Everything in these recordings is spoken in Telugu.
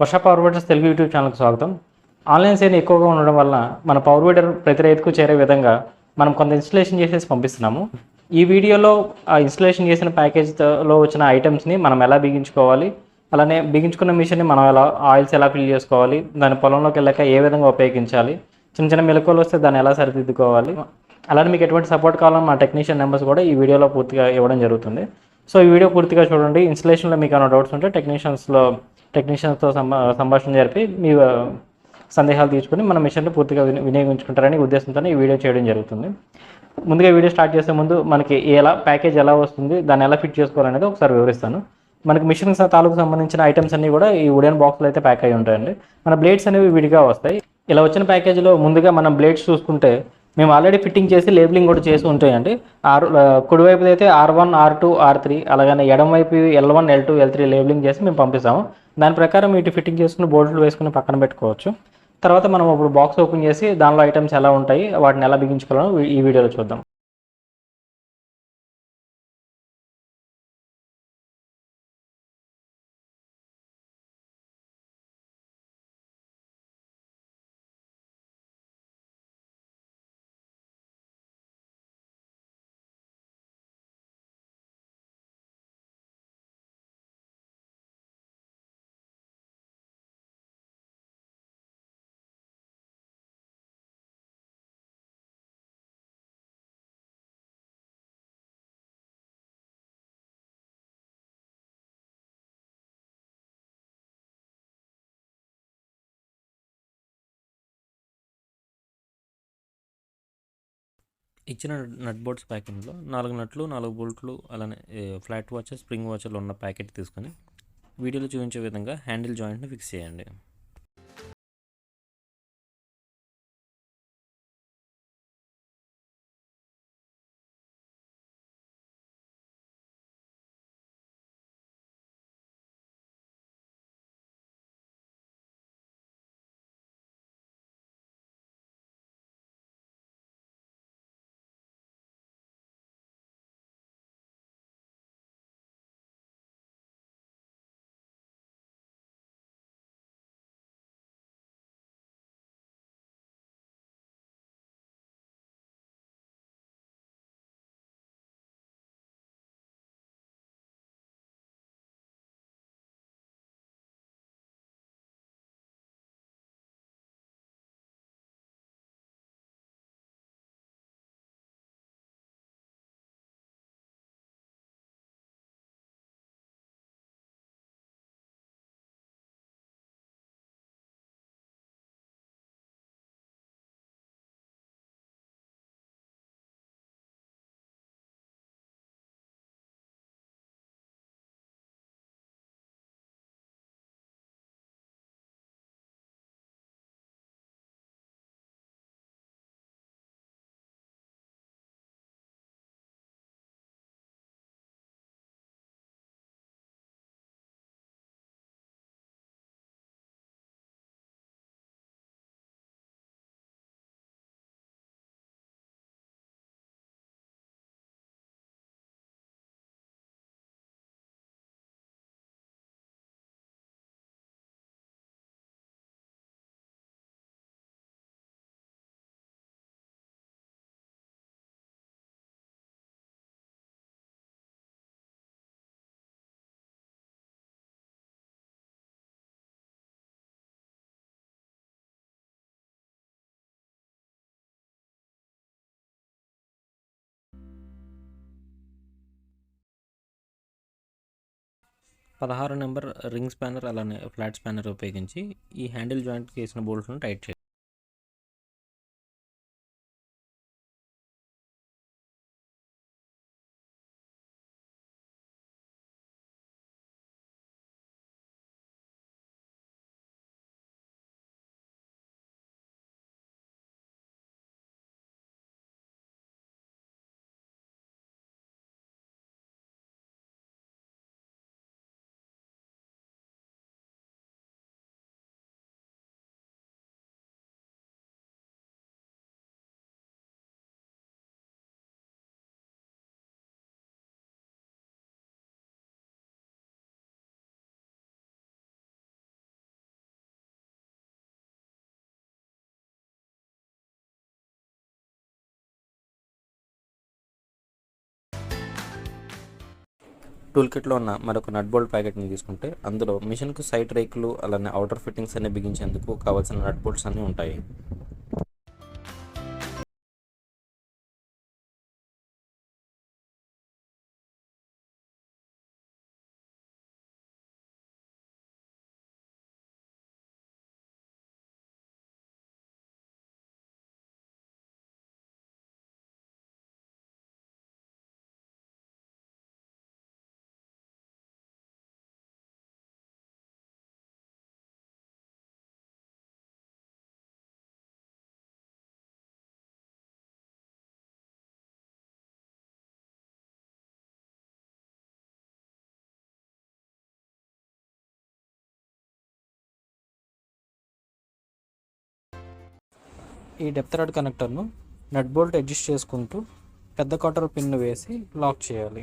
వర్ష పవర్ వీడర్స్ తెలుగు యూట్యూబ్ ఛానల్కి స్వాగతం. ఆన్లైన్ సేల్ ఎక్కువగా ఉండడం వల్ల మన పవర్ వీడర్ ప్రతి రైతుకు చేరే విధంగా మనం కొంత ఇన్స్టలేషన్ చేసేసి పంపిస్తున్నాము. ఈ వీడియోలో ఆ ఇన్స్టలేషన్ చేసిన ప్యాకేజ్లో వచ్చిన ఐటమ్స్ని మనం ఎలా బిగించుకోవాలి అలానే బిగించుకున్న మిషన్ని మనం ఎలా ఆయిల్స్ ఎలా ఫిల్ చేసుకోవాలి దాని పొలంలోకి వెళ్ళాక ఏ విధంగా ఉపయోగించాలి చిన్న చిన్న మెలకువలు వస్తే దాన్ని ఎలా సరిదిద్దుకోవాలి అలానే మీకు ఎటువంటి సపోర్ట్ కావాలని మా టెక్నీషియన్ నెంబర్స్ కూడా ఈ వీడియోలో పూర్తిగా ఇవ్వడం జరుగుతుంది. సో ఈ వీడియో పూర్తిగా చూడండి. ఇన్స్టలేషన్లో మీకు ఏమైనా డౌట్స్ ఉంటే టెక్నీషియన్స్లో టెక్నీషియన్స్తో సంభా సంభాషణ జరిపి మీ సందేహాలు తీసుకుని మన మిషన్ను పూర్తిగా వినియోగించుకుంటారని ఉద్దేశంతో ఈ వీడియో చేయడం జరుగుతుంది. ముందుగా వీడియో స్టార్ట్ చేసే ముందు మనకి ఎలా ప్యాకేజ్ ఎలా వస్తుంది దాన్ని ఎలా ఫిట్ చేసుకోవాలనేది ఒకసారి వివరిస్తాను. మనకి మిషన్ తాలూకు సంబంధించిన ఐటమ్స్ అన్నీ కూడా ఈ వుడెన్ బాక్స్లో అయితే ప్యాక్ అయి ఉంటాయండి. మన బ్లేడ్స్ అనేవి విడిగా వస్తాయి. ఇలా వచ్చిన ప్యాకేజీలో ముందుగా మనం బ్లేడ్స్ చూసుకుంటే మేము ఆల్రెడీ ఫిట్టింగ్ చేసి లేబులింగ్ కూడా చేసి ఉంటాయండి. ఆర్ ఆ, కుడివైపు అయితే R one R two R three అలాగనే ఎడం వైపు L one L two L three labelling చేసి మేము పంపిస్తాము. దాని ప్రకారం ఇటు ఫిట్టింగ్ చేసుకుని బోర్డులు వేసుకుని పక్కన పెట్టుకోవచ్చు. తర్వాత మనం ఇప్పుడు బాక్స్ ఓపెన్ చేసి దానిలో ఐటమ్స్ ఎలా ఉంటాయి వాటిని ఎలా బిగించుకోవాలో ఈ వీడియోలో చూద్దాం. ఇచ్చిన నట్ బోర్డ్స్ ప్యాకింగ్లో నాలుగు నట్లు నాలుగు బోల్ట్లు అలానే ఫ్లాట్ వాచ్ స్ప్రింగ్ వాచర్లు ఉన్న ప్యాకెట్ తీసుకొని వీడియోలో చూపించే విధంగా హ్యాండిల్ జాయింట్ని ఫిక్స్ చేయండి. పదహారు నెంబర్ రింగ్ స్పానర్ అలానే ఫ్లాట్ స్పానర్ ఉపయోగించి ఈ హ్యాండిల్ జాయింట్కి వేసిన బోల్ట్ను టైట్ చేయండి. టూల్ కిట్లో ఉన్న మరొక నట్ బోల్ట్ ప్యాకెట్ని తీసుకుంటే అందులో మిషన్కు సైడ్ రేకులు అలానే అవుటర్ ఫిట్టింగ్స్ అన్ని బిగించేందుకు కావాల్సిన నట్ బోల్ట్స్ అన్నీ ఉంటాయి. ఈ డెప్త్ రాడ్ కనెక్టర్ను నట్ బోల్ట్ అడ్జస్ట్ చేసుకుంటూ పెద్ద కాటర్ పిన్ను వేసి లాక్ చేయాలి.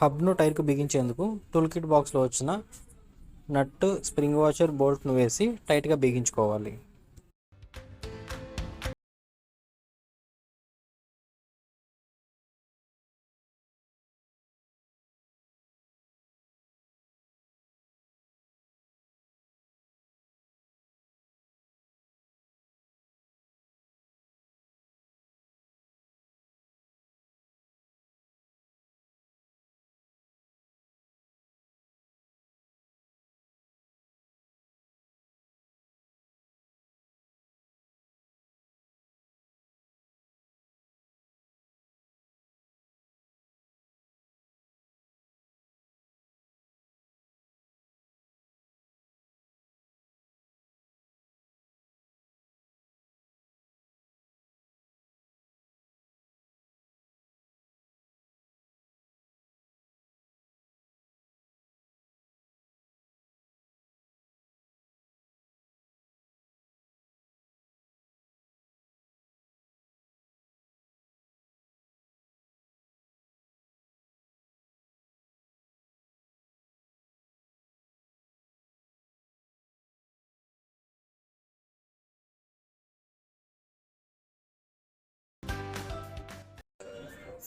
హబ్ను టైర్కు బిగించేందుకు టూల్ కిట్ బాక్స్లో వచ్చిన నట్టు స్ప్రింగ్ వాషర్ బోల్ట్ను వేసి టైట్గా బిగించుకోవాలి.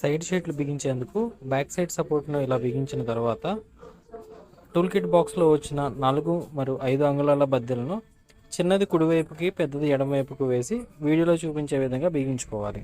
సైడ్ షీట్లు బిగించేందుకు బ్యాక్ సైడ్ సపోర్ట్ను ఇలా బిగించిన తర్వాత టూల్ కిట్ బాక్స్లో వచ్చిన నాలుగు మరియు ఐదు అంగుళాల బద్దెలను చిన్నది కుడివైపుకి పెద్దది ఎడమవైపుకు వేసి వీడియోలో చూపించే విధంగా బిగించుకోవాలి.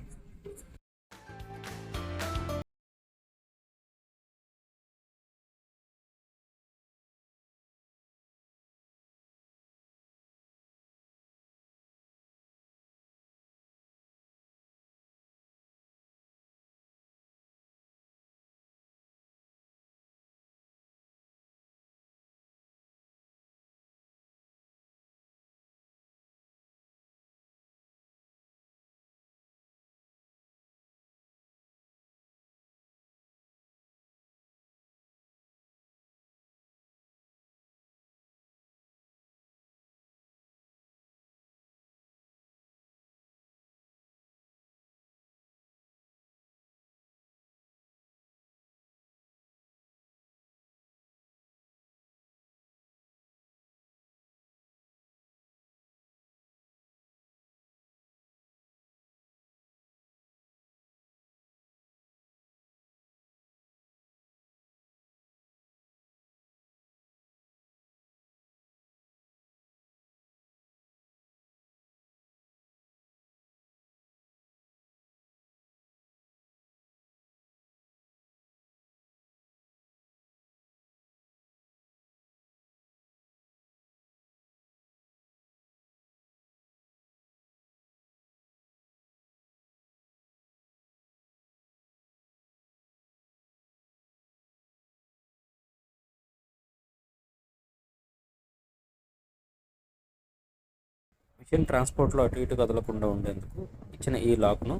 మిషన్ ట్రాన్స్పోర్ట్లో అటు ఇటు కదలకుండా ఉండేందుకు ఇచ్చిన ఈ లాక్ను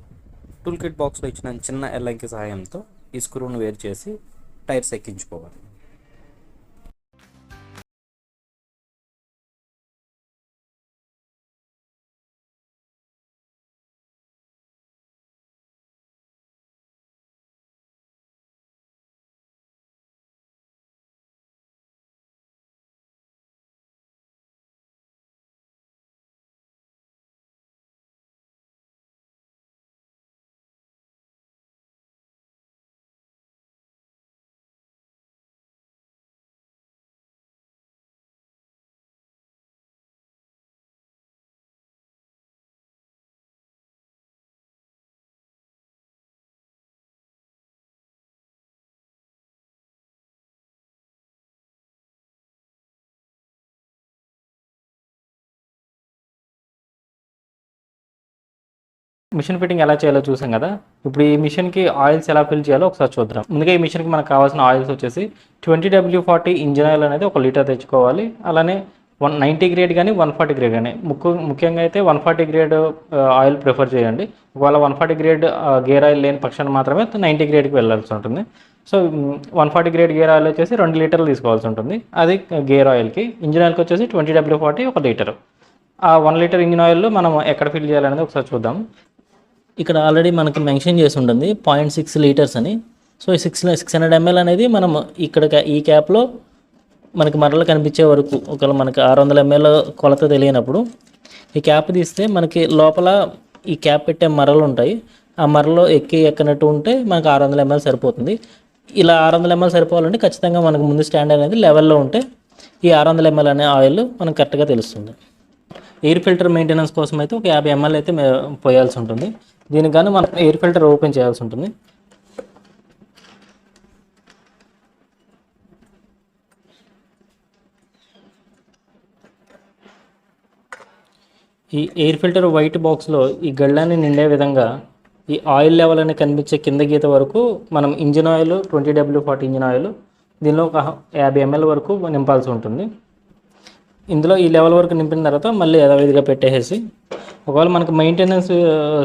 టూల్ కిట్ బాక్స్లో ఇచ్చిన చిన్న ఎల్లంకి సహాయంతో ఈ స్క్రూను వేరు చేసి టైర్స్ ఎక్కించుకోవాలి. మిషన్ ఫిట్టింగ్ ఎలా చేయాలో చూసాం కదా. ఇప్పుడు ఈ మిషన్కి ఆయిల్స్ ఎలా ఫిల్ చేయాలో ఒకసారి చూద్దాం. ముందుగా ఈ మిషన్కి మనకు కావాల్సిన ఆయిల్స్ వచ్చేసి twenty W forty engine oil అనేది ఒక లీటర్ తెచ్చుకోవాలి. అలానే వన్ నైంటీ గ్రేడ్ కానీ వన్ ఫార్టీ గ్రేడ్ కానీ. ముఖ్య ముఖ్యంగా అయితే one forty grade oil prefer చేయండి. ఒకవేళ one forty grade gear oil లేని పక్షాన్ని మాత్రమే నైంటీ గ్రేడ్కి వెళ్ళాల్సి ఉంటుంది. So one forty grade gear oil వచ్చేసి రెండు లీటర్లు తీసుకోవాల్సి ఉంటుంది. అది గేర్ ఆయిల్కి. ఇంజిన్ ఆయిల్కి వచ్చేసి ట్వంటీ డబ్ల్యూ ఫార్టీ ఒక లీటర్. ఆ వన్ లీటర్ ఇంజిన్ ఆయిల్ మనం ఎక్కడ ఫిల్ చేయాలనేది ఒకసారి చూద్దాం. ఇక్కడ ఆల్రెడీ మనకి మెన్షన్ చేసి ఉంటుంది పాయింట్ సిక్స్ లీటర్స్ అని. సో ఈ సిక్స్ సిక్స్ హండ్రెడ్ ఎంఎల్ అనేది మనం ఇక్కడ ఈ క్యాప్లో మనకి మరలు కనిపించే వరకు ఒకవేళ మనకి ఆరు వందల ఎంఎల్ కొలత తెలియనప్పుడు ఈ క్యాప్ తీస్తే మనకి లోపల ఈ క్యాప్ పెట్టే మరలు ఉంటాయి. ఆ మరలో ఎక్కి ఎక్కనట్టు ఉంటే మనకు ఆరు వందల ఎంఎల్ సరిపోతుంది. ఇలా ఆరు వందల ఎంఎల్ సరిపోవాలంటే ఖచ్చితంగా మనకు ముందు స్టాండ్ అనేది లెవెల్లో ఉంటే ఈ ఆరు వందల ఎంఎల్ అనే ఆయిల్ మనకు కరెక్ట్గా తెలుస్తుంది. ఎయిర్ ఫిల్టర్ మెయింటెనెన్స్ కోసం అయితే ఒక యాభై ఎంఎల్ అయితే పోయాల్సి ఉంటుంది. దీనికి మనం ఎయిర్ ఫిల్టర్ ఓపెన్ చేయాల్సి ఉంటుంది. ఈ ఎయిర్ ఫిల్టర్ వైట్ బాక్స్లో ఈ గళ్ళాన్ని నిండే విధంగా ఈ ఆయిల్ లెవెల్ అని కనిపించే కింద గీత వరకు మనం engine oil twenty W forty engine oil దీనిలో ఒక యాభై ఎంఎల్ వరకు నింపాల్సి ఉంటుంది. ఇందులో ఈ లెవెల్ వరకు నింపిన తర్వాత మళ్ళీ యథావిధిగా పెట్టేసి ఒకవేళ మనకి మెయింటెనెన్స్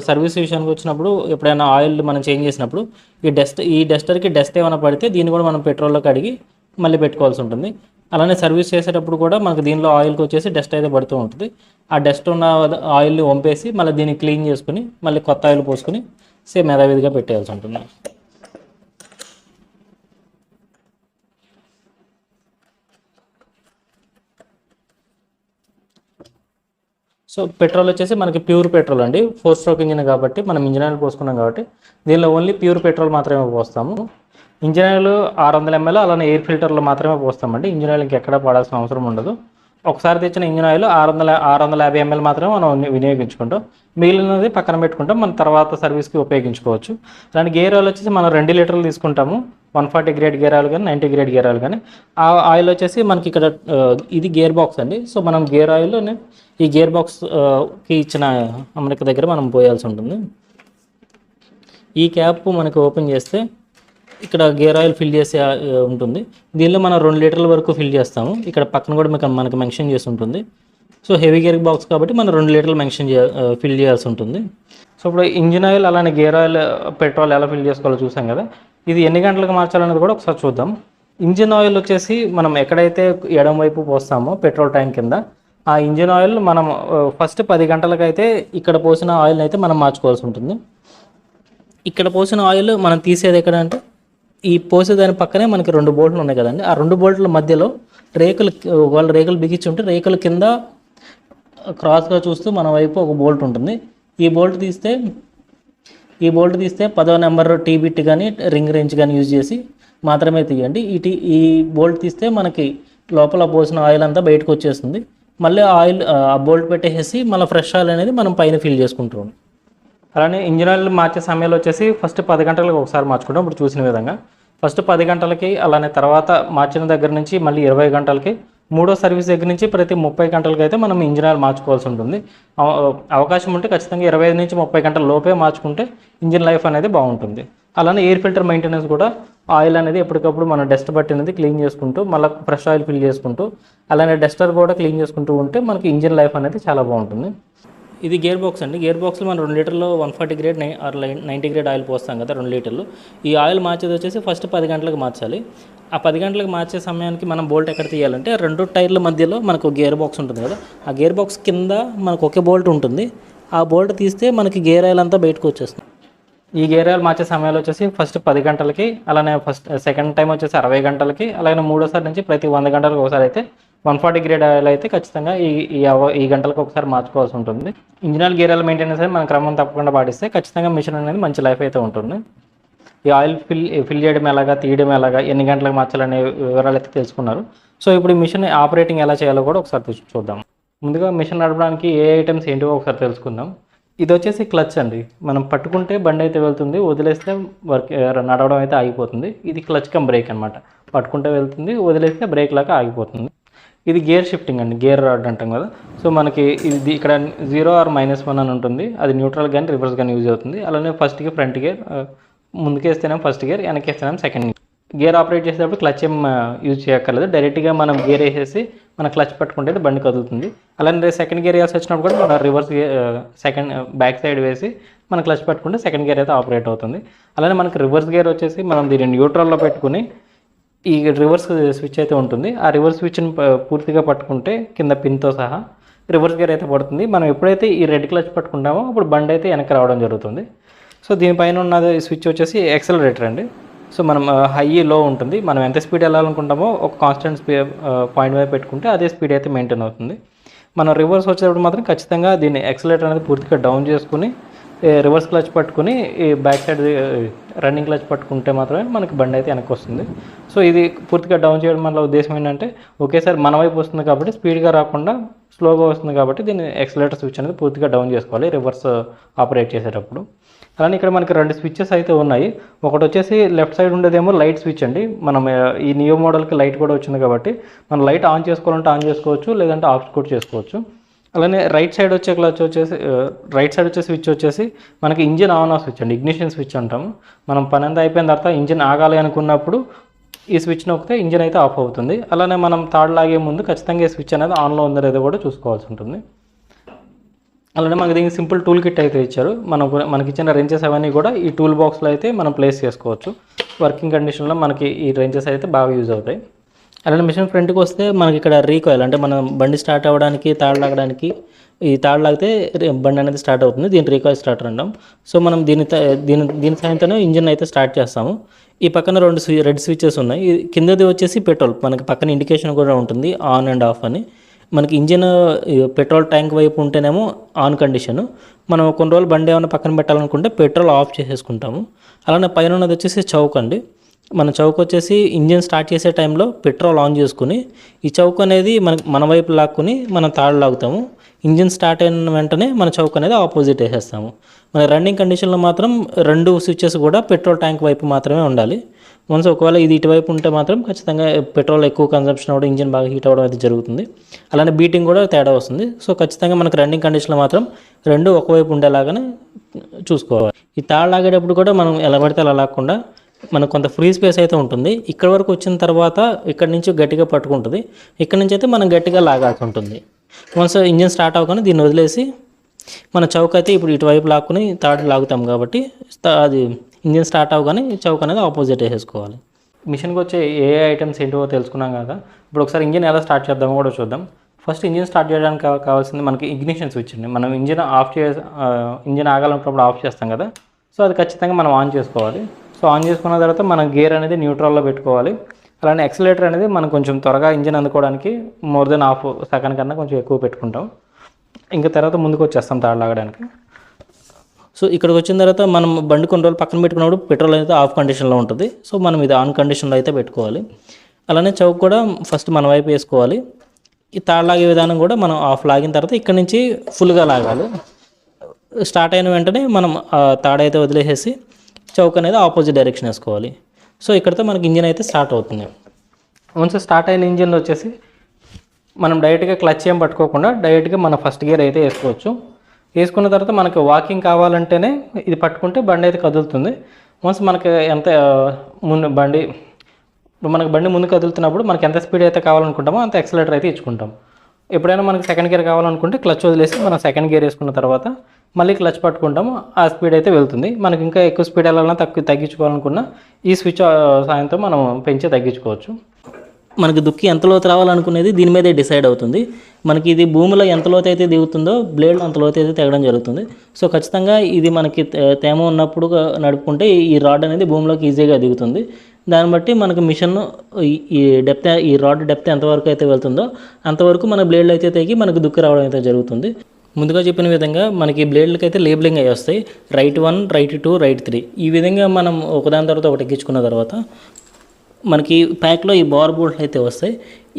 సర్వీస్ విషయానికి వచ్చినప్పుడు ఎప్పుడైనా ఆయిల్ మనం చేంజ్ చేసినప్పుడు ఈ డస్ట్ ఈ డస్టర్కి డస్ట్ ఏమైనా పడితే దీన్ని కూడా మనం పెట్రోల్లో కడిగి మళ్ళీ పెట్టుకోవాల్సి ఉంటుంది. అలానే సర్వీస్ చేసేటప్పుడు కూడా మనకు దీనిలో ఆయిల్కి వచ్చేసి డస్ట్ అయితే పడుతూ ఉంటుంది. ఆ డస్ట్ ఉన్న ఆయిల్ని వంపేసి మళ్ళీ దీన్ని క్లీన్ చేసుకుని మళ్ళీ కొత్త ఆయిల్ పోసుకొని సేమ్ యథావిధిగా పెట్టేయాల్సి ఉంటుంది. సో పెట్రోల్ వచ్చేసి మనకి ప్యూర్ పెట్రోల్ అండి. ఫోర్ స్ట్రోక్ ఇంజిన్ కాబట్టి మనం ఇంజిన్ ఆయిల్ పోసుకున్నాం కాబట్టి దీనిలో ఓన్లీ ప్యూర్ పెట్రోల్ మాత్రమే పోస్తాము. ఇంజిన్ ఆయిల్ ఆరు వందల ఎంఎల్ అలానే ఎయిర్ ఫిల్టర్లో మాత్రమే పోస్తామండి. ఇంజిన్ ఆయిల్ ఎక్కడ పడాల్సిన అవసరం ఉండదు. ఒకసారి తెచ్చిన ఇంజిన్ ఆయిల్ ఆరు వందల ఆరు వందల యాభై ఎంఎల్ మాత్రమే మనం వినియోగించుకుంటాం. మిగిలినది పక్కన పెట్టుకుంటాం. మనం తర్వాత సర్వీస్కి ఉపయోగించుకోవచ్చు. దాని గేర్ ఆయిల్ వచ్చేసి మనం రెండు లీటర్లు తీసుకుంటాము. One forty grade gear oil కానీ నైంటీ గ్రేడ్ గేరాలు కానీ ఆ ఆయిల్ వచ్చేసి మనకి ఇక్కడ ఇది గేర్ బాక్స్ అండి. సో మనం గేర్ ఆయిల్ ఈ గేర్ బాక్స్కి ఇచ్చిన అమరిక దగ్గర మనం పోయాల్సి ఉంటుంది. ఈ క్యాప్ మనకి ఓపెన్ చేస్తే ఇక్కడ గేర్ ఆయిల్ ఫిల్ చేసే ఉంటుంది. దీనిలో మనం రెండు లీటర్ల వరకు ఫిల్ చేస్తాము. ఇక్కడ పక్కన కూడా మీకు మనకి మెన్షన్ చేసి ఉంటుంది. సో హెవీ గేర్ బాక్స్ కాబట్టి మనం రెండు లీటర్లు మెన్షన్ చేయ ఫిల్ చేయాల్సి ఉంటుంది. సో ఇప్పుడు ఇంజిన్ ఆయిల్ అలానే గేర్ ఆయిల్ పెట్రోల్ ఎలా ఫిల్ చేసుకోవాలో చూసాం కదా. ఇది ఎన్ని గంటలకు మార్చాలనేది కూడా ఒకసారి చూద్దాం. ఇంజిన్ ఆయిల్ వచ్చేసి మనం ఎక్కడైతే ఎడం వైపు పోస్తామో పెట్రోల్ ట్యాంక్ కింద ఆ ఇంజిన్ ఆయిల్ మనం ఫస్ట్ పది గంటలకైతే ఇక్కడ పోసిన ఆయిల్ని అయితే మనం మార్చుకోవాల్సి ఉంటుంది. ఇక్కడ పోసిన ఆయిల్ మనం తీసేది ఎక్కడ అంటే ఈ పోసే దాని పక్కనే మనకి రెండు బోల్ట్లు ఉన్నాయి కదండి. ఆ రెండు బోల్ట్ల మధ్యలో రేకులు వాళ్ళు రేకులు బిగించి ఉంటే రేకుల కింద క్రాస్గా చూస్తూ మన వైపు ఒక బోల్ట్ ఉంటుంది. ఈ బోల్ట్ తీస్తే ఈ బోల్ట్ తీస్తే పదో నెంబర్ టీ బిట్ కానీ రింగ్ రేంజ్ కానీ యూజ్ చేసి మాత్రమే తీయండి. ఈ టీ ఈ బోల్ట్ తీస్తే మనకి లోపల పోసిన ఆయిల్ అంతా బయటకు వచ్చేస్తుంది. మళ్ళీ ఆయిల్ ఆ బోల్ట్ పెట్టేసి మళ్ళీ ఫ్రెష్ ఆయిల్ అనేది మనం పైన ఫిల్ చేసుకుంటాం అలానే ఇంజిన్ ఆయిల్ మార్చే సమయంలో వచ్చేసి ఫస్ట్ పది గంటలకు ఒకసారి మార్చుకుంటాం. ఇప్పుడు చూసిన విధంగా ఫస్ట్ పది గంటలకి అలానే తర్వాత మార్చిన దగ్గర నుంచి మళ్ళీ ఇరవై గంటలకి మూడో సర్వీస్ దగ్గర నుంచి ప్రతి ముప్పై గంటలకి అయితే మనం ఇంజిన్ ఆయిల్ మార్చుకోవాల్సి ఉంటుంది. అవకాశం ఉంటే ఖచ్చితంగా ఇరవై ఐదు నుంచి ముప్పై గంటల లోపే మార్చుకుంటే ఇంజిన్ లైఫ్ అనేది బాగుంటుంది. అలానే ఎయిర్ ఫిల్టర్ మెయింటెనెన్స్ కూడా ఆయిల్ అనేది ఎప్పటికప్పుడు మన డస్ట్ బట్టి అనేది క్లీన్ చేసుకుంటూ మళ్ళీ ఫ్రెష్ ఆయిల్ ఫిల్ చేసుకుంటూ అలానే డస్టర్ కూడా క్లీన్ చేసుకుంటూ ఉంటే మనకి ఇంజిన్ లైఫ్ అనేది చాలా బాగుంటుంది. ఇది గేర్ బాక్స్ అండి. గేర్ బాక్స్లో మనం రెండు లీటర్లు వన్ ఫార్టీ గ్రేడ్ నై ఆర్ నైంటీ గ్రేడ్ ఆయిల్ పోస్తాం కదా రెండు లీటర్లు. ఈ ఆయిల్ మార్చేది వచ్చేసి ఫస్ట్ పది గంటలకు మార్చాలి. ఆ పది గంటలకు మార్చే సమయానికి మనం బోల్ట్ ఎక్కడ తీయాలంటే రెండు టైర్ల మధ్యలో మనకు గేర్ బాక్స్ ఉంటుంది కదా. ఆ గేర్ బాక్స్ కింద మనకు ఒకే బోల్ట్ ఉంటుంది. ఆ బోల్ట్ తీస్తే మనకి గేర్ ఆయిల్ అంతా బయటకు వచ్చేస్తుంది. ఈ గేర్ ఆయిల్ మార్చే సమయాలు వచ్చేసి ఫస్ట్ పది గంటలకి అలానే ఫస్ట్ సెకండ్ టైం వచ్చేసి అరవై గంటలకి అలాగే మూడోసారి నుంచి ప్రతి వంద గంటలకు ఒకసారి అయితే వన్ ఫార్టీ గ్రేడ్ ఆయిల్ అయితే ఖచ్చితంగా ఈ ఈ ఈ గంటలకు ఒకసారి మార్చుకోవాల్సి ఉంటుంది. ఇంజినల్ గేర్ ఆయిల్ మెయింటెనెన్స్ అయితే మనం క్రమం తప్పకుండా పాటిస్తే ఖచ్చితంగా మిషన్ అనేది మంచి లైఫ్ అయితే ఉంటుంది. ఈ ఆయిల్ ఫిల్ ఫిల్ చేయడం ఎలాగా తీయడం ఎలాగా ఎన్ని గంటలకు మార్చాలనే వివరాలు అయితే తెలుసుకున్నారు. సో ఇప్పుడు ఈ మిషన్ ఆపరేటింగ్ ఎలా చేయాలో కూడా ఒకసారి చూద్దాం. ముందుగా మిషన్ నడపడానికి ఏ ఐటమ్స్ ఏంటివో ఒకసారి తెలుసుకుందాం. ఇది వచ్చేసి క్లచ్ అండి. మనం పట్టుకుంటే బండి అయితే వెళ్తుంది వదిలేస్తే వర్క్ నడవడం అయితే ఆగిపోతుంది. ఇది క్లచ్ కమ్ బ్రేక్ అనమాట పట్టుకుంటే వెళ్తుంది వదిలేస్తే బ్రేక్ లాగా ఆగిపోతుంది. ఇది గేర్ షిఫ్టింగ్ అండి గేర్ రాడ్ అంటాం కదా. సో మనకి ఇది ఇక్కడ జీరో ఆర్ మైనస్ వన్ అని ఉంటుంది. అది న్యూట్రల్ కానీ రివర్స్ కానీ యూజ్ అవుతుంది. అలానే ఫస్ట్ గేర్ ఫ్రంట్ గేర్ ముందుకేస్తేనేమో ఫస్ట్ గేర్ వెనకేస్తేనేమో సెకండ్ గేర్. గేర్ ఆపరేట్ చేసేటప్పుడు క్లచ్ ఏం యూజ్ చేయక్కర్లేదు. డైరెక్ట్గా మనం గేర్ వేసేసి మన క్లచ్ పట్టుకుంటే బండి కదులుతుంది. అలానే సెకండ్ గేర్ వేయాల్సి వచ్చినప్పుడు కూడా మన రివర్స్ సెకండ్ బ్యాక్ సైడ్ వేసి మన క్లచ్ పట్టుకుంటే సెకండ్ గేర్ అయితే ఆపరేట్ అవుతుంది. అలానే మనకి రివర్స్ గేర్ వచ్చేసి మనం దీన్ని న్యూట్రల్లో పెట్టుకుని ఈ రివర్స్ స్విచ్ అయితే ఉంటుంది. ఆ రివర్స్ స్విచ్ని పూర్తిగా పట్టుకుంటే కింద పిన్తో సహా రివర్స్ గేర్ అయితే పడుతుంది. మనం ఎప్పుడైతే ఈ రెడ్ క్లచ్ పట్టుకుంటామో అప్పుడు బండి అయితే వెనక్కి రావడం జరుగుతుంది. సో దీనిపైన ఉన్నది స్విచ్ వచ్చేసి ఎక్సలరేటర్ అండి. సో మనం హై లో ఉంటుంది. మనం ఎంత స్పీడ్ వెళ్ళాలనుకుంటామో ఒక కాన్స్టెంట్ స్పీ పాయింట్ వైపు పెట్టుకుంటే అదే స్పీడ్ అయితే మెయింటైన్ అవుతుంది. మనం రివర్స్ వచ్చేటప్పుడు మాత్రం ఖచ్చితంగా దీన్ని ఎక్సలేటర్ అనేది పూర్తిగా డౌన్ చేసుకుని రివర్స్ క్లచ్ పట్టుకుని ఈ బ్యాక్ సైడ్ రన్నింగ్ క్లచ్ పట్టుకుంటే మాత్రమే మనకి బండి అయితే వెనక్కి వస్తుంది. సో ఇది పూర్తిగా డౌన్ చేయడం వల్ల ఉద్దేశం ఏంటంటే ఒకేసారి మన వైపు వస్తుంది కాబట్టి స్పీడ్గా రాకుండా స్లోగా వస్తుంది కాబట్టి దీన్ని ఎక్సలేటర్ స్విచ్ అనేది పూర్తిగా డౌన్ చేసుకోవాలి రివర్స్ ఆపరేట్ uh, చేసేటప్పుడు. అలానే ఇక్కడ మనకి రెండు స్విచ్చెస్ అయితే ఉన్నాయి. ఒకటి వచ్చేసి లెఫ్ట్ సైడ్ ఉండేదేమో లైట్ స్విచ్ అండి. మనం uh, ఈ నియో మోడల్కి లైట్ కూడా వచ్చింది కాబట్టి మనం లైట్ ఆన్ చేసుకోవాలంటే ఆన్ చేసుకోవచ్చు లేదంటే ఆఫ్ కూడా చేసుకోవచ్చు. అలానే రైట్ సైడ్ వచ్చే క్లచ్ వచ్చేసి రైట్ సైడ్ వచ్చే స్విచ్ వచ్చేసి మనకి ఇంజిన్ ఆన్ ఆఫ్ స్విచ్ అండి ఇగ్నిషన్ స్విచ్ అంటాము మనం పని అంతా అయిపోయిన తర్వాత ఇంజిన్ ఆగాలి అనుకున్నప్పుడు ఈ స్విచ్ నొక్కితే ఇంజిన్ అయితే ఆఫ్ అవుతుంది. అలానే మనం థర్డ్ లాగే ముందు ఖచ్చితంగా ఈ స్విచ్ అనేది ఆన్లో ఉందో లేదో కూడా చూసుకోవాల్సి ఉంటుంది. అలానే మనకి దీనికి సింపుల్ టూల్ కిట్ అయితే ఇచ్చారు. మనం మనకి ఇచ్చిన రెంచెస్ అవన్నీ కూడా ఈ టూల్ బాక్స్లో అయితే మనం ప్లేస్ చేసుకోవచ్చు. వర్కింగ్ కండిషన్లో మనకి ఈ రెంచెస్ అయితే బాగా యూజ్ అవుతాయి. అలానే మిషన్ ఫ్రంట్కి వస్తే మనకి ఇక్కడ రీకాయిల్ అంటే మనం బండి స్టార్ట్ అవ్వడానికి తాడు లాగడానికి ఈ తాడు లాగితే బండి అనేది స్టార్ట్ అవుతుంది. దీని రీకాయిల్ స్టార్టర్ అంటాం సో మనం దీని త- దీని దీని సాయంతోనే ఇంజిన్ అయితే స్టార్ట్ చేస్తాము. ఈ పక్కన రెండు స్వి రెడ్ స్విచ్చెస్ ఉన్నాయి. కిందది వచ్చేసి పెట్రోల్. మనకి పక్కన ఇండికేషన్ కూడా ఉంటుంది ఆన్ అండ్ ఆఫ్ అని. మనకి ఇంజిన్ పెట్రోల్ ట్యాంక్ వైపు ఉంటేనేమో ఆన్ కండిషన్. మనం కొన్ని రోజులు బండి ఏమైనా పక్కన పెట్టాలనుకుంటే పెట్రోల్ ఆఫ్ చేసేసుకుంటాము. అలానే పైన ఉన్నది వచ్చేసి చౌక్ అండి. మన చౌక్ వచ్చేసి ఇంజిన్ స్టార్ట్ చేసే టైంలో పెట్రోల్ ఆన్ చేసుకుని ఈ చౌక్ అనేది మన మన వైపు లాక్కుని మనం తాడు లాగుతాము. ఇంజిన్ స్టార్ట్ అయిన వెంటనే మన చౌక్ అనేది ఆపోజిట్ వేసేస్తాము. మన రన్నింగ్ కండిషన్లో మాత్రం రెండు స్విచ్చెస్ కూడా పెట్రోల్ ట్యాంక్ వైపు మాత్రమే ఉండాలి. వన్స్ ఒకవేళ ఇది ఇటువైపు ఉంటే మాత్రం ఖచ్చితంగా పెట్రోల్ ఎక్కువ కన్సంప్షన్ అవ్వడం ఇంజిన్ బాగా హీట్ అవ్వడం అయితే జరుగుతుంది. అలానే బీటింగ్ కూడా తేడా వస్తుంది. సో ఖచ్చితంగా మనకు రన్నింగ్ కండిషన్లో మాత్రం రెండు ఒకవైపు ఉండేలాగానే చూసుకోవాలి. ఈ తాడు లాగేటప్పుడు కూడా మనం ఎలా పడితే అలా లాగకుండా మనకు కొంత ఫ్రీ స్పేస్ అయితే ఉంటుంది. ఇక్కడ వరకు వచ్చిన తర్వాత ఇక్కడ నుంచి గట్టిగా పట్టుకుంటుంది. ఇక్కడ నుంచి అయితే మనం గట్టిగా లాగాల్సి ఉంటుంది. వన్స్ ఇంజిన్ స్టార్ట్ అవ్వగానే దీన్ని వదిలేసి మన చౌక్ అయితే ఇప్పుడు ఇటువైపు లాక్కుని థర్డ్ లాగుతాం కాబట్టి అది ఇంజిన్ స్టార్ట్ అవ్వగానే చౌక చౌక్ అనేది ఆపోజిట్ వేసేసుకోవాలి. మిషన్కి వచ్చే ఏ ఐటమ్స్ ఏంటో తెలుసుకున్నాం కదా. ఇప్పుడు ఒకసారి ఇంజిన్ ఎలా స్టార్ట్ చేద్దామో కూడా చూద్దాం. ఫస్ట్ ఇంజిన్ స్టార్ట్ చేయడానికి కావాల్సింది మనకి ఇగ్నిషన్ స్విచ్ అండి. మనం ఇంజిన్ ఆఫ్ చే ఇంజిన్ ఆగాలనుకున్నప్పుడు ఆఫ్ చేస్తాం కదా. సో అది ఖచ్చితంగా మనం ఆన్ చేసుకోవాలి. సో ఆన్ చేసుకున్న తర్వాత మనం గేర్ అనేది న్యూట్రల్లో పెట్టుకోవాలి. అలానే ఎక్సలేటర్ అనేది మనం కొంచెం త్వరగా ఇంజిన్ అందుకోవడానికి మోర్ దెన్ హాఫ్ సెకండ్ కన్నా కొంచెం ఎక్కువ పెట్టుకుంటాం. ఇంకా తర్వాత ముందుకు వచ్చేస్తాం తాడు లాగడానికి. సో ఇక్కడికి వచ్చిన తర్వాత మనం బండి కొన్ని రోజులు పక్కన పెట్టుకున్నప్పుడు పెట్రోల్ అయితే ఆఫ్ కండిషన్లో ఉంటుంది. సో మనం ఇది ఆన్ కండిషన్లో అయితే పెట్టుకోవాలి. అలానే చౌక్ కూడా ఫస్ట్ మన వైపు వేసుకోవాలి. ఈ తాడు లాగే విధానం కూడా మనం ఆఫ్ లాగిన తర్వాత ఇక్కడ నుంచి ఫుల్గా లాగాలి. స్టార్ట్ అయిన వెంటనే మనం తాడైతే వదిలేసేసి చౌక్ అనేది ఆపోజిట్ డైరెక్షన్ వేసుకోవాలి. సో ఇక్కడతో మనకి ఇంజిన్ అయితే స్టార్ట్ అవుతుంది. వన్స్ స్టార్ట్ అయిన ఇంజిన్ వచ్చేసి మనం డైరెక్ట్గా క్లచ్ ఏం పట్టుకోకుండా డైరెక్ట్గా మన ఫస్ట్ గేర్ అయితే వేసుకోవచ్చు. వేసుకున్న తర్వాత మనకి వాకింగ్ కావాలంటేనే ఇది పట్టుకుంటే బండి అయితే కదులుతుంది. వన్స్ మనకి ఎంత ముందు బండి ఇప్పుడు మనకి బండి ముందు కదులుతున్నప్పుడు మనకి ఎంత స్పీడ్ అయితే కావాలనుకుంటామో అంత ఎక్సలేటర్ అయితే ఇచ్చుకుంటాం. ఎప్పుడైనా మనకి సెకండ్ గేర్ కావాలనుకుంటే క్లచ్ వదిలేసి మనం సెకండ్ గేర్ వేసుకున్న తర్వాత మళ్ళీ క్లచ్ పట్టుకుంటాము. ఆ స్పీడ్ అయితే వెళ్తుంది. మనకి ఇంకా ఎక్కువ స్పీడ్ వెళ్ళాలన్నా తక్కువ తగ్గించుకోవాలనుకున్నా ఈ స్విచ్ ఆ, సాయంతో మనం పెంచి తగ్గించుకోవచ్చు. మనకి దుక్కి ఎంత లోతు రావాలనుకునేది దీని మీదే డిసైడ్ అవుతుంది. మనకి ఇది భూమిలో ఎంత లోతు అయితే దిగుతుందో బ్లేడ్ అంత లోతు అయితే తెగడం జరుగుతుంది. సో ఖచ్చితంగా ఇది మనకి తే- తేమ ఉన్నప్పుడు నడుపుకుంటే ఈ రాడ్ అనేది భూమిలోకి ఈజీగా దిగుతుంది. దాన్ని బట్టి మనకి మిషన్ ఈ- ఈ డెప్త్ ఈ రాడ్ డెప్త్ ఎంతవరకు అయితే వెళ్తుందో అంతవరకు మన బ్లేడ్లు అయితే తెగి మనకు దుక్కి రావడం అయితే జరుగుతుంది. ముందుగా చెప్పిన విధంగా మనకి బ్లేడ్లకి అయితే లేబులింగ్ అయ్యి వస్తాయి. Right one right two right three ఈ విధంగా మనం ఒకదాని తర్వాత ఒకటి ఎక్కించుకున్న తర్వాత మనకి ప్యాక్లో ఈ బార్ బోల్ట్లు అయితే వస్తాయి.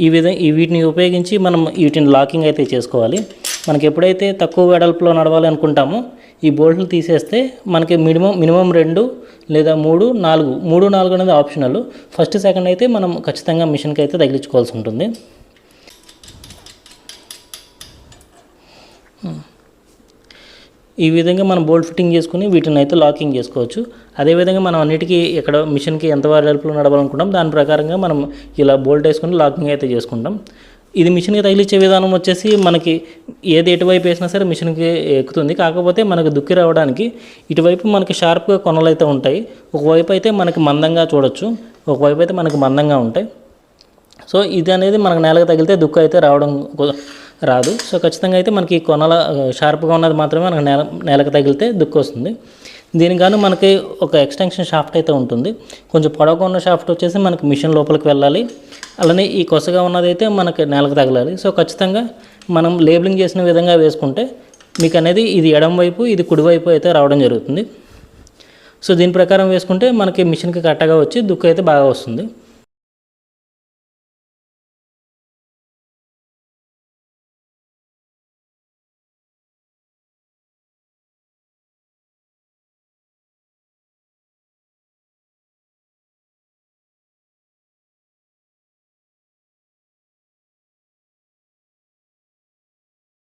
ఈ విధంగా ఈ వీటిని ఉపయోగించి మనం వీటిని లాకింగ్ అయితే చేసుకోవాలి. మనకి ఎప్పుడైతే తక్కువ వెడల్పులో నడవాలి అనుకుంటామో ఈ బోల్ట్లు తీసేస్తే మనకి మినిమం మినిమం రెండు లేదా మూడు నాలుగు మూడు నాలుగు అనేది ఆప్షనల్. ఫస్ట్ సెకండ్ అయితే మనం ఖచ్చితంగా మిషన్కి అయితే తగిలించుకోవాల్సి ఉంటుంది. ఈ విధంగా మనం బోల్ట్ ఫిట్టింగ్ చేసుకుని వీటిని అయితే లాకింగ్ చేసుకోవచ్చు. అదేవిధంగా మనం అన్నిటికీ ఇక్కడ మిషన్కి ఎంత వెడల్పులో నడవాలనుకుంటాం దాని ప్రకారంగా మనం ఇలా బోల్ట్ వేసుకుని లాకింగ్ అయితే చేసుకుంటాం. ఇది మిషన్కి తగిలించే విధానం వచ్చేసి మనకి ఏది ఎటువైపు వేసినా సరే మిషన్కి ఎక్కుతుంది. కాకపోతే మనకు దుక్కి రావడానికి ఇటువైపు మనకి షార్ప్గా కొనలు అయితే ఉంటాయి. ఒకవైపు అయితే మనకి మందంగా చూడొచ్చు. ఒకవైపు అయితే మనకి మందంగా ఉంటాయి. సో ఇది అనేది మనకు నేలకు తగిలితే దుక్కు అయితే రావడం రాదు. సో ఖచ్చితంగా అయితే మనకి కొనల షార్ప్గా ఉన్నది మాత్రమే మనకు నేల నేలకు తగిలితే దుక్కు వస్తుంది. దీనికి మనకి ఒక ఎక్స్టెన్షన్ షాఫ్ట్ అయితే ఉంటుంది. కొంచెం పొడవుగా ఉన్న షాఫ్ట్ వచ్చేసి మనకి మిషన్ లోపలికి వెళ్ళాలి. అలానే ఈ కొసగా ఉన్నదైతే మనకి నేలకు తగలాలి. సో ఖచ్చితంగా మనం లేబులింగ్ చేసిన విధంగా వేసుకుంటే మీకు అనేది ఇది ఎడం వైపు ఇది కుడివైపు అయితే రావడం జరుగుతుంది. సో దీని ప్రకారం వేసుకుంటే మనకి మిషన్కి కట్టగా వచ్చి దుక్కు అయితే బాగా వస్తుంది.